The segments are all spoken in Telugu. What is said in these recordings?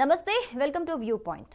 నమస్తే welcome to view point.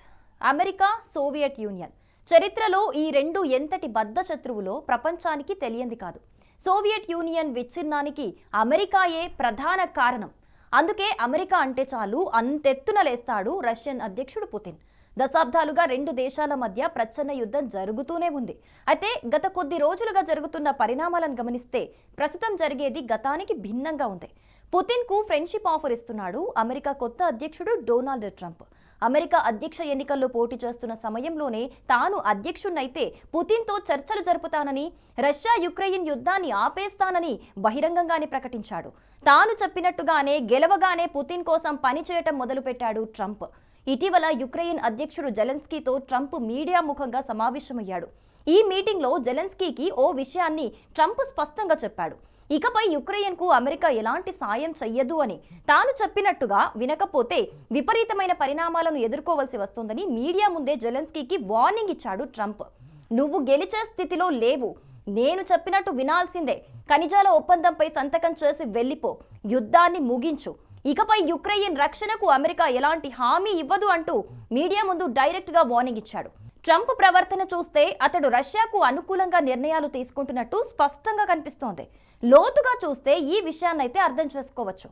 America Soviet Union. చరిత్రలో ఈ రెండు ఎంతటి బద్ధ శత్రువులో ప్రపంచానికి తెలియంది కాదు. సోవియట్ యూనియన్ విచ్ఛిన్నానికి అమెరికాయే ప్రధాన కారణం. అందుకే అమెరికా అంటే చాలు అంతెత్తున లేస్తాడు రష్యన్ అధ్యక్షుడు పుతిన్. దశాబ్దాలుగా రెండు దేశాల మధ్య ప్రచ్ఛన్న యుద్ధం జరుగుతూనే ఉంది. అయితే గత కొద్ది రోజులుగా జరుగుతున్న పరిణామాలను గమనిస్తే ప్రస్తుతం జరిగేది గతానికి భిన్నంగా ఉంది. పుతిన్కు ఫ్రెండ్షిప్ ఆఫర్ ఇస్తున్నాడు అమెరికా కొత్త అధ్యక్షుడు డొనాల్డ్ ట్రంప్. అమెరికా అధ్యక్ష ఎన్నికల్లో పోటీ చేస్తున్న సమయంలోనే తాను అధ్యక్షున్నైతే పుతిన్తో చర్చలు జరుపుతానని రష్యా యుక్రెయిన్ యుద్ధాన్ని ఆపేస్తానని బహిరంగంగానే ప్రకటించాడు. తాను చెప్పినట్టుగానే గెలవగానే పుతిన్ కోసం పనిచేయటం మొదలుపెట్టాడు ట్రంప్. ఇటీవల యుక్రెయిన్ అధ్యక్షుడు జెలెన్స్కీతో ట్రంప్ మీడియా ముఖంగా సమావేశమయ్యాడు. ఈ మీటింగ్లో జెలెన్స్కీకి ఓ విషయాన్ని ట్రంప్ స్పష్టంగా చెప్పాడు. ఇకపై యుక్రెయిన్కు అమెరికా ఎలాంటి సాయం చెయ్యదు అని తాను చెప్పినట్టుగా వినకపోతే విపరీతమైన పరిణామాలను ఎదుర్కోవలసి వస్తుందని మీడియా ముందే జెలెన్స్కీకి వార్నింగ్ ఇచ్చాడు ట్రంప్. నువ్వు గెలిచే స్థితిలో లేవు. నేను చెప్పినట్టు వినాల్సిందే. ఖనిజాల ఒప్పందంపై సంతకం చేసి వెళ్ళిపో. యుద్ధాన్ని ముగించు. ఇకపై యుక్రెయిన్ రక్షణకు అమెరికా ఎలాంటి హామీ ఇవ్వదు అంటూ మీడియా ముందు డైరెక్ట్గా వార్నింగ్ ఇచ్చాడు. ట్రంప్ ప్రవర్తన చూస్తే అతడు రష్యాకు అనుకూలంగా నిర్ణయాలు తీసుకుంటున్నట్టు స్పష్టంగా కనిపిస్తోంది. లోతుగా చూస్తే ఈ విషయాన్నైతే అర్థం చేసుకోవచ్చు.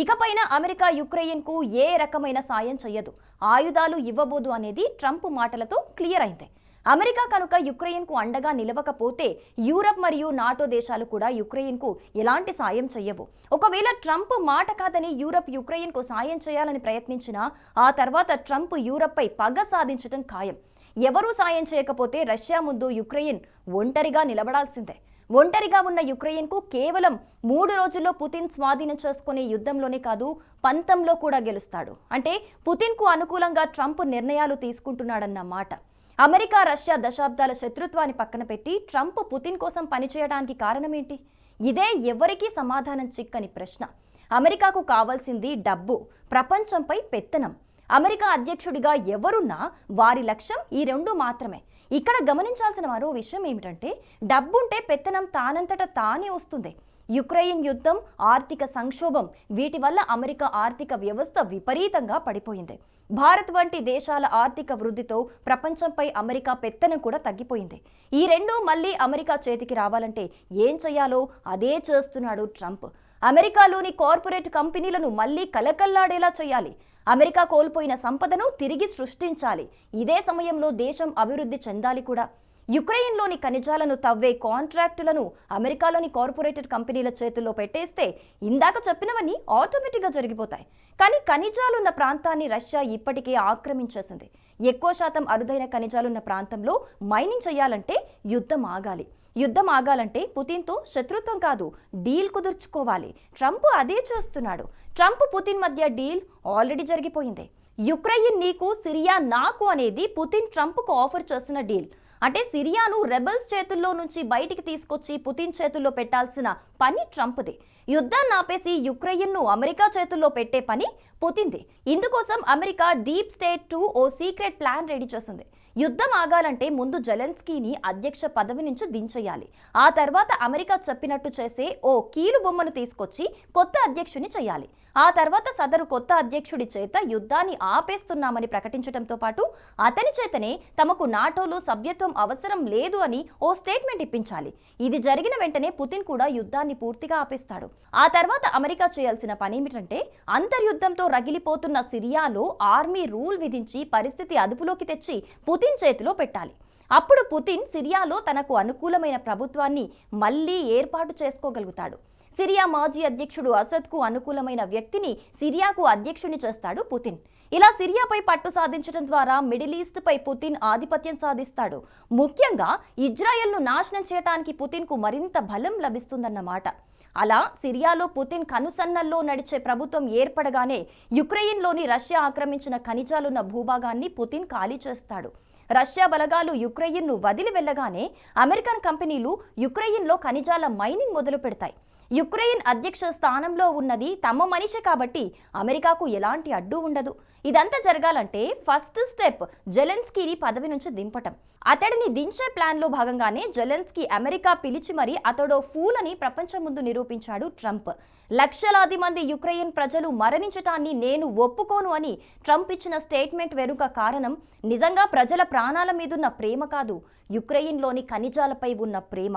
ఇకపైన అమెరికా యుక్రెయిన్కు ఏ రకమైన సాయం చెయ్యదు. ఆయుధాలు ఇవ్వబోదు అనేది ట్రంప్ మాటలతో క్లియర్ అయింది. అమెరికా కనుక యుక్రెయిన్కు అండగా నిలవకపోతే యూరప్ మరియు నాటో దేశాలు కూడా యుక్రెయిన్కు ఎలాంటి సాయం చెయ్యవు. ఒకవేళ ట్రంప్ మాట కాదని యూరప్ యుక్రెయిన్కు సాయం చేయాలని ప్రయత్నించినా ఆ తర్వాత ట్రంప్ యూరప్పై పగ సాధించడం ఖాయం. ఎవరూ సాయం చేయకపోతే రష్యా ముందు యుక్రెయిన్ ఒంటరిగా నిలబడాల్సిందే. ఒంటరిగా ఉన్న యుక్రెయిన్కు కేవలం మూడు రోజుల్లో పుతిన్ స్వాధీనం చేసుకునే యుద్ధంలోనే కాదు పంతంలో కూడా గెలుస్తాడు. అంటే పుతిన్కు అనుకూలంగా ట్రంప్ నిర్ణయాలు తీసుకుంటున్నాడన్న మాట. అమెరికా రష్యా దశాబ్దాల శత్రుత్వాన్ని పక్కన పెట్టి ట్రంప్ పుతిన్ కోసం పనిచేయడానికి కారణమేంటి? ఇదే ఎవరికీ సమాధానం చిక్కని ప్రశ్న. అమెరికాకు కావాల్సింది డబ్బు ప్రపంచంపై పెత్తనం. అమెరికా అధ్యక్షుడిగా ఎవరున్నా వారి లక్ష్యం ఈ రెండు మాత్రమే. ఇక్కడ గమనించాల్సిన మరో విషయం ఏమిటంటే డబ్బుంటే పెత్తనం తానంతట తానే వస్తుంది. యుక్రెయిన్ యుద్ధం ఆర్థిక సంక్షోభం వీటి వల్ల అమెరికా ఆర్థిక వ్యవస్థ విపరీతంగా పడిపోయింది. భారత్ వంటి దేశాల ఆర్థిక వృద్ధితో ప్రపంచంపై అమెరికా పెత్తనం కూడా తగ్గిపోయింది. ఈ రెండు మళ్ళీ అమెరికా చేతికి రావాలంటే ఏం చేయాలో అదే చేస్తున్నాడు ట్రంప్. అమెరికాలోని కార్పొరేట్ కంపెనీలను మళ్ళీ కలకల్లాడేలా చేయాలి. అమెరికా కోల్పోయిన సంపదను తిరిగి సృష్టించాలి. ఇదే సమయంలో దేశం అభివృద్ధి చెందాలి కూడా. యుక్రెయిన్లోని ఖనిజాలను తవ్వే కాంట్రాక్టులను అమెరికాలోని కార్పొరేటెడ్ కంపెనీల చేతుల్లో పెట్టేస్తే ఇందాక చెప్పినవన్నీ ఆటోమేటిక్గా జరిగిపోతాయి. కానీ ఖనిజాలున్న ప్రాంతాన్ని రష్యా ఇప్పటికే ఆక్రమించేసింది. ఎక్కువ శాతం అరుదైన ఖనిజాలున్న ప్రాంతంలో మైనింగ్ చేయాలంటే యుద్ధం ఆగాలి. యుద్ధం ఆగాలంటే పుతిన్తో శత్రుత్వం కాదు డీల్ కుదుర్చుకోవాలి. ట్రంప్ అదే చేస్తున్నాడు. ట్రంప్ పుతిన్ మధ్య డీల్ ఆల్రెడీ జరిగిపోయింది. యుక్రెయిన్ నీకు సిరియా నాకు అనేది పుతిన్ ట్రంప్కు ఆఫర్ చేసిన డీల్. అంటే సిరియాను రెబల్స్ చేతుల్లో నుంచి బయటికి తీసుకొచ్చి పుతిన్ చేతుల్లో పెట్టాల్సిన పని ట్రంప్ది. యుద్ధాన్ని ఆపేసి యుక్రెయిన్ను అమెరికా చేతుల్లో పెట్టే పని పుతిన్ది. ఇందుకోసం అమెరికా డీప్ స్టేట్ టు ఓ సీక్రెట్ ప్లాన్ రెడీ చేసింది. యుద్ధం ఆగాలంటే ముందు జెలెన్స్కీని అధ్యక్ష పదవి నుంచి దించేయాలి. ఆ తర్వాత అమెరికా చెప్పినట్టు చేసే ఓ కీలు బొమ్మను తీసుకొచ్చి కొత్త అధ్యక్షుని చేయాలి. ఆ తర్వాత సదరు కొత్త అధ్యక్షుడి చేత యుద్ధాన్ని ఆపేస్తున్నామని ప్రకటించడంతో పాటు అతని చేతనే తమకు నాటోలో సభ్యత్వం అవసరం లేదు అని ఓ స్టేట్మెంట్ ఇప్పించాలి. ఇది జరిగిన వెంటనే పుతిన్ కూడా యుద్ధాన్ని పూర్తిగా ఆపేస్తాడు. ఆ తర్వాత అమెరికా చేయాల్సిన పని ఏమిటంటే అంతర్యుద్ధంతో రగిలిపోతున్న సిరియాలో ఆర్మీ రూల్ విధించి పరిస్థితి అదుపులోకి తెచ్చి పుతిన్ పుతిన్ చేతిలో పెట్టాలి. అప్పుడు పుతిన్ సిరియాలో తనకు అనుకూలమైన ప్రభుత్వాన్ని మళ్ళీ ఏర్పాటు చేసుకోగలుగుతాడు. సిరియా మాజీ అధ్యక్షుడు అసద్కు అనుకూలమైన వ్యక్తిని సిరియాకు అధ్యక్షుని చేస్తాడు పుతిన్. ఇలా సిరియాపై పట్టు సాధించడం ద్వారా మిడిల్ ఈస్ట్ పై పుతిన్ ఆధిపత్యం సాధిస్తాడు. ముఖ్యంగా ఇజ్రాయెల్ను నాశనం చేయడానికి పుతిన్కు మరింత బలం లభిస్తుందన్నమాట. అలా సిరియాలో పుతిన్ కనుసన్నల్లో నడిచే ప్రభుత్వం ఏర్పడగానే యుక్రెయిన్లోని రష్యా ఆక్రమించిన ఖనిజాలున్న భూభాగాన్ని పుతిన్ ఖాళీ చేస్తాడు. రష్యా బలగాలు యుక్రెయిన్ను వదిలి వెళ్ళగానే అమెరికన్ కంపెనీలు యుక్రెయిన్లో ఖనిజాల మైనింగ్ మొదలు పెడతాయి. యుక్రెయిన్ అధ్యక్ష స్థానంలో ఉన్నది తమ మనిషి కాబట్టి అమెరికాకు ఎలాంటి అడ్డు ఉండదు. ఇదంతా జరగాలంటే ఫస్ట్ స్టెప్ జెలెన్స్కీని పదవి నుంచి దింపటం. అతడిని దించే ప్లాన్లో భాగంగానే జెలెన్స్కీ అమెరికా పిలిచి మరీ అతడో ఫూల్ అని ప్రపంచం ముందు నిరూపించాడు ట్రంప్. లక్షలాది మంది యుక్రెయిన్ ప్రజలు మరణించటాన్ని నేను ఒప్పుకోను అని ట్రంప్ ఇచ్చిన స్టేట్మెంట్ వెనుక కారణం నిజంగా ప్రజల ప్రాణాల మీదున్న ప్రేమ కాదు యుక్రెయిన్లోని ఖనిజాలపై ఉన్న ప్రేమ.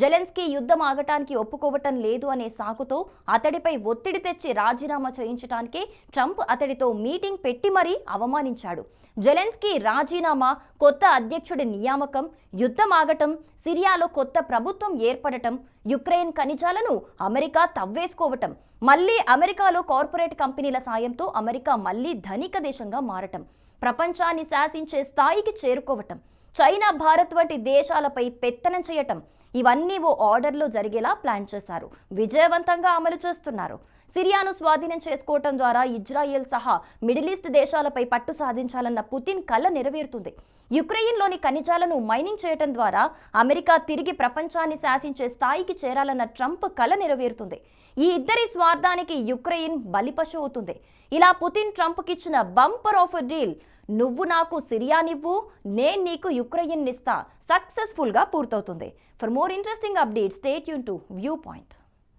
జెలెన్స్కీ యుద్ధం ఆగటానికి ఒప్పుకోవటం లేదు అనే సాకుతో అతడిపై ఒత్తిడి తెచ్చి రాజీనామా చేయించటానికే ట్రంప్ అతడితో మీటింగ్ పెట్టి మరీ అవమానించాడు. జెలెన్స్కీ రాజీనామా కొత్త అధ్యక్షుడి నియామకం యుద్ధం ఆగటం సిరియాలో కొత్త ప్రభుత్వం ఏర్పడటం యుక్రెయిన్ ఖనిజాలను అమెరికా తవ్వేసుకోవటం మళ్ళీ అమెరికాలో కార్పొరేట్ కంపెనీల సాయంతో అమెరికా మళ్ళీ ధనిక దేశంగా మారటం ప్రపంచాన్ని శాసించే స్థాయికి చేరుకోవటం చైనా భారత్ వంటి దేశాలపై పెత్తనం చేయటం ఇవన్నీ ఓ ఆర్డర్లో జరిగేలా ప్లాన్ చేశారు. విజయవంతంగా అమలు చేస్తున్నారు. సిరియాను స్వాధీనం చేసుకోవటం ద్వారా ఇజ్రాయెల్ సహా మిడిల్ ఈస్ట్ దేశాలపై పట్టు సాధించాలన్న పుతిన్ కళ నెరవేరుతుంది. యుక్రెయిన్లోని ఖనిజాలను మైనింగ్ చేయటం ద్వారా అమెరికా తిరిగి ప్రపంచాన్ని శాసించే స్థాయికి చేరాలన్న ట్రంప్ కళ నెరవేరుతుంది. ఈ ఇద్దరి స్వార్థానికి యుక్రెయిన్ బలిపశు అవుతుంది. ఇలా పుతిన్ ట్రంప్కిచ్చిన బంపర్ ఆఫర్ డీల్ నువ్వు నాకు సిరియానివ్వు నేను నీకు యుక్రెయిన్ ఇస్తా సక్సెస్ఫుల్గా పూర్తవుతుంది. For more interesting update stay Yoon to view point.